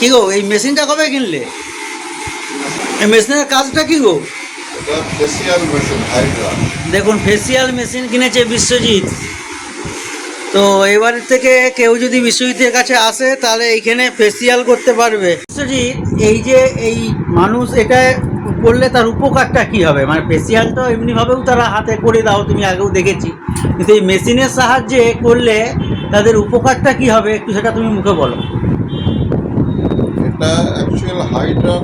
কি গো এই মেশিনটা কবে কিনলে? এই মেশিনের কাজটা কি গো? দেখুন ফেসিয়াল মেশিন কিনেছে বিশ্বজিৎ। তো এবার থেকে কেউ যদি বিশ্বজিতের কাছে আসে তাহলে এইখানে ফেসিয়াল করতে পারবে। বিশ্বজিৎ এই যে এই মানুষ এটা করলে তার উপকারটা কি হবে? মানে ফেসিয়াল তো এমনিভাবেও তারা হাতে করে দাও তুমি আগেও দেখেছি। কিন্তু এই মেশিনের সাহায্যে করলে তাদের উপকারটা কি হবে? একটু সেটা তুমি মুখে বলো। অ্যাকচুয়াল হাইড্রা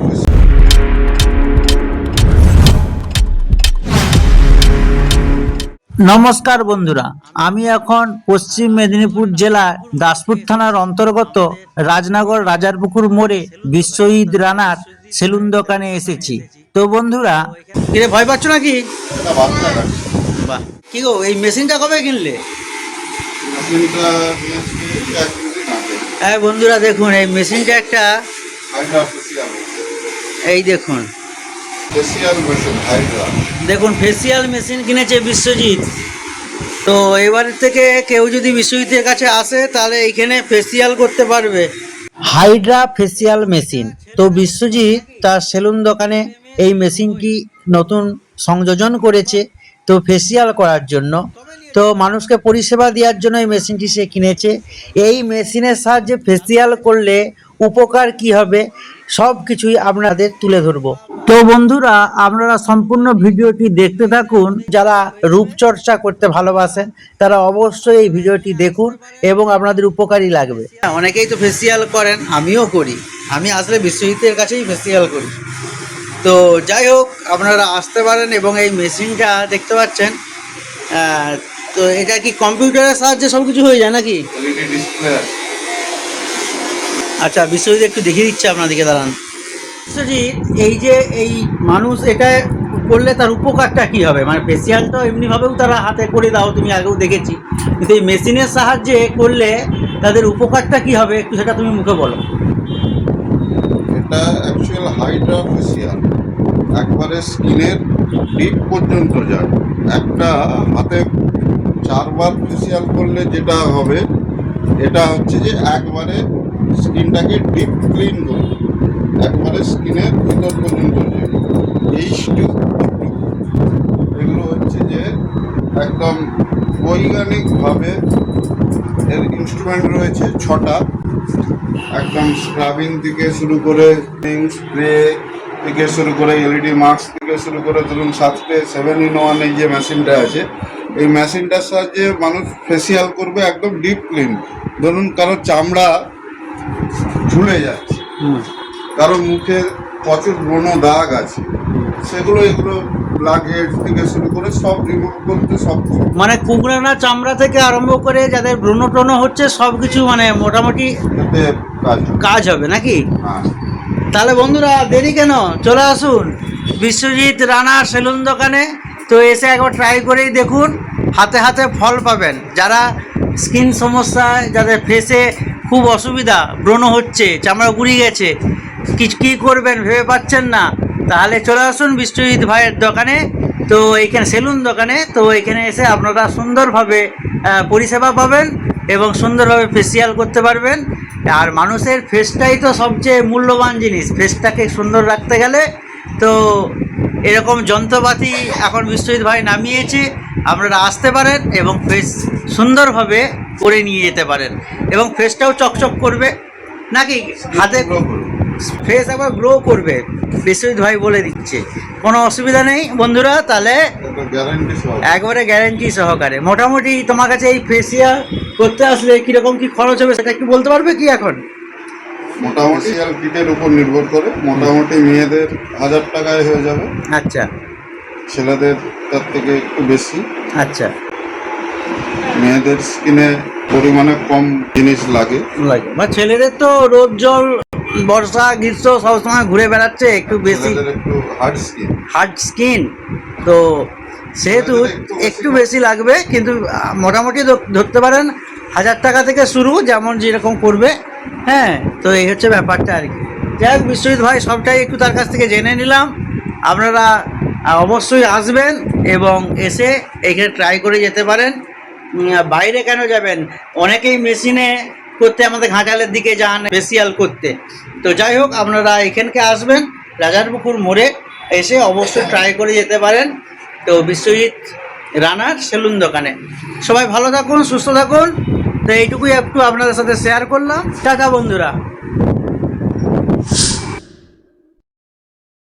নমস্কার বন্ধুরা আমি এখন পশ্চিম মেদিনীপুর জেলার দাসপুর থানার অন্তর্গত রাজনগর রাজারপুকুর মোড়ে বিশ্বজিৎ রানার সেলুন দোকানে এসেছি। তো বন্ধুরা কিরে ভয় পাচ্ছ নাকি? এটা বাচ্চা রাখছে বাহ। কি গো এই মেশিনটা কবে কিনলে? হ্যাঁ বন্ধুরা দেখুন এই মেশিনটা একটা এই দেখুন। দেখুন ফেসিয়াল মেশিন কিনেছে বিশ্বজিৎ। তো এবার থেকে কেউ যদি বিশ্বজিতের কাছে আসে, তাহলে এইখানে ফেসিয়াল করতে পারবে। হাইড্রা ফেসিয়াল মেশিন তো বিশ্বজিৎ তার সেলুন দোকানে এই মেশিনটি নতুন সংযোজন করেছে? তো ফেসিয়াল করার জন্য তো মানুষকে পরিষেবা দেওয়ার জন্য এই মেশিনটি সে কিনেছে। এই মেশিনের সাহায্যে ফেসিয়াল করলে উপকার কি হবে, সব কিছুই আপনাদের তুলে ধরবো। তো বন্ধুরা, আপনারা সম্পূর্ণ ভিডিওটি দেখতে থাকুন। যারা রূপচর্চা করতে ভালোবাসেন, তারা অবশ্যই এই ভিডিওটি দেখুন এবং আপনাদের উপকারী লাগবে। অনেকেই তো ফেসিয়াল করেন, আমিও করি। আমি আসলে বিশ্বজিতের কাছেই ফেসিয়াল করি। তো যাই হোক, আপনারা আসতে পারেন এবং এই মেশিনটা দেখতে পাচ্ছেন। তো এটা কি কম্পিউটারের সাহায্যে সব কিছু হয়ে যায় নাকি? আচ্ছা বিশ্বজিৎ একটু দেখিয়ে দিচ্ছে আপনাদেরকে দাঁড়ান। বিশ্বজিৎ এই যে এই মানুষ এটা করলে তার উপকারটা কি হবে? মানে ফেসিয়াল তো এমনিভাবেও তারা হাতে করে দাও তুমি আগেও দেখেছি। কিন্তু এই মেশিনের সাহায্যে করলে তাদের উপকারটা কি হবে? একটু সেটা তুমি মুখে বলো। এটা অ্যাকচুয়াল হাইড্রা ফেসিয়াল একবারে স্কিনের ডিপ পর্যন্ত যায়। একটা হাতে চারবার ফেসিয়াল করলে যেটা হবে, এটা হচ্ছে যে একবারে স্কিনটাকে ডিপ ক্লিন করবে একবারে স্কিনের ভিতর পর্যন্ত যায় এইচ টু এগুলো হচ্ছে যে একদম বৈজ্ঞানিকভাবে এর ইনস্ট্রুমেন্ট রয়েছে ছটা। একদম স্ক্রাবিং থেকে শুরু করে স্প্রে থেকে শুরু করে এলইডি মাস্ক থেকে শুরু করে ধরুন সাতটে সেভেন ইন ওয়ান এই যে মেশিনটা আছে এই মেশিনটার সাহায্যে মানুষ ফেসিয়াল করবে একদম ডিপ ক্লিন ধরুন কারও চামড়া ঝুলে যাচ্ছে কারও মুখে প্রচুর ব্রণ দাগ আছে সেগুলো এগুলো ব্ল্যাক হেড থেকে শুরু করে সব রিমুভ করতে সব মানে কুমড়ানা চামড়া থেকে আরম্ভ করে যাদের ব্রণ ট্রণ হচ্ছে সব কিছু মানে মোটামুটি কাজ কাজ হবে নাকি? হ্যাঁ। তাহলে বন্ধুরা দেরি কেন? চলে আসুন বিশ্বজিৎ রানা সেলুন দোকানে। তো এসে একবার ট্রাই করেই দেখুন, হাতে হাতে ফল পাবেন। যারা স্কিন সমস্যায় যাদের ফেসে খুব অসুবিধা, ব্রণ হচ্ছে, চামড়া গুড়ি গেছে, কি, কী করবেন ভেবে পাচ্ছেন না, তাহলে চলে আসুন বিশ্বজিৎ ভাইয়ের দোকানে। তো এইখানে সেলুন দোকানে, তো এখানে এসে আপনারা সুন্দরভাবে পরিষেবা পাবেন এবং সুন্দরভাবে ফেসিয়াল করতে পারবেন। আর মানুষের ফেসটাই তো সবচেয়ে মূল্যবান জিনিস ফেসটাকে সুন্দর রাখতে গেলে তো এরকম যন্ত্রপাতি এখন বিশ্বজিৎ ভাই নামিয়েছে। আপনারা আসতে পারেন এবং ফেস সুন্দরভাবে করে নিয়ে যেতে পারেন। এবং ফেসটাও চকচক করবে। নাকি হাতে। ফেস আবার গ্রো করবে বিশ্বজিৎ ভাই বলে দিচ্ছে। কোনো অসুবিধা নেই বন্ধুরা তাহলে একবারে গ্যারেন্টি সহকারে। মোটামুটি তোমার কাছে এই ফেসিয়াল করতে আসলে কীরকম কি খরচ হবে সেটা একটু বলতে পারবে কি এখন? মোটামুটি আর কিটের উপর নির্ভর করে মোটামুটি মেয়েদের হাজার টাকায় হয়ে যাবে। আচ্ছা। ছেলেদের তার থেকে একটু বেশি। আচ্ছা। মেয়েদের স্কিনে পরিমাণে কম জিনিস লাগে। লাগে। বা ছেলেদের তো রোদ জল বর্ষা গ্রীষ্ম সবসময় ঘুরে বেড়াচ্ছে একটু বেশি। একটু হার্ড স্কিন হার্ড স্কিন তো সেহেতু একটু বেশি লাগবে কিন্তু মোটামুটি ধরতে পারেন হাজার টাকা থেকে শুরু, যেমন যেরকম করবে। হ্যাঁ তো এই হচ্ছে ব্যাপারটা আর কি। যাই হোক, বিশ্বজিৎ ভাই, সবটাই একটু তার কাছ থেকে জেনে নিলাম। আপনারা অবশ্যই আসবেন এবং এসে এখানে ট্রাই করে যেতে পারেন। বাইরে কেন যাবেন? অনেকেই মেশিনে করতে আমাদের ঘাটালের দিকে যান ফেসিয়াল করতে। তো যাই হোক, আপনারা এখানকে আসবেন, রাজারপুকুর মোড়ে এসে অবশ্যই ট্রাই করে যেতে পারেন। তো বিশ্বজিৎ রানার সেলুন দোকানে। সবাই ভালো থাকুন, সুস্থ থাকুন। তো এইটুকুই একটু আপনাদের সাথে শেয়ার করলাম। টাটা বন্ধুরা।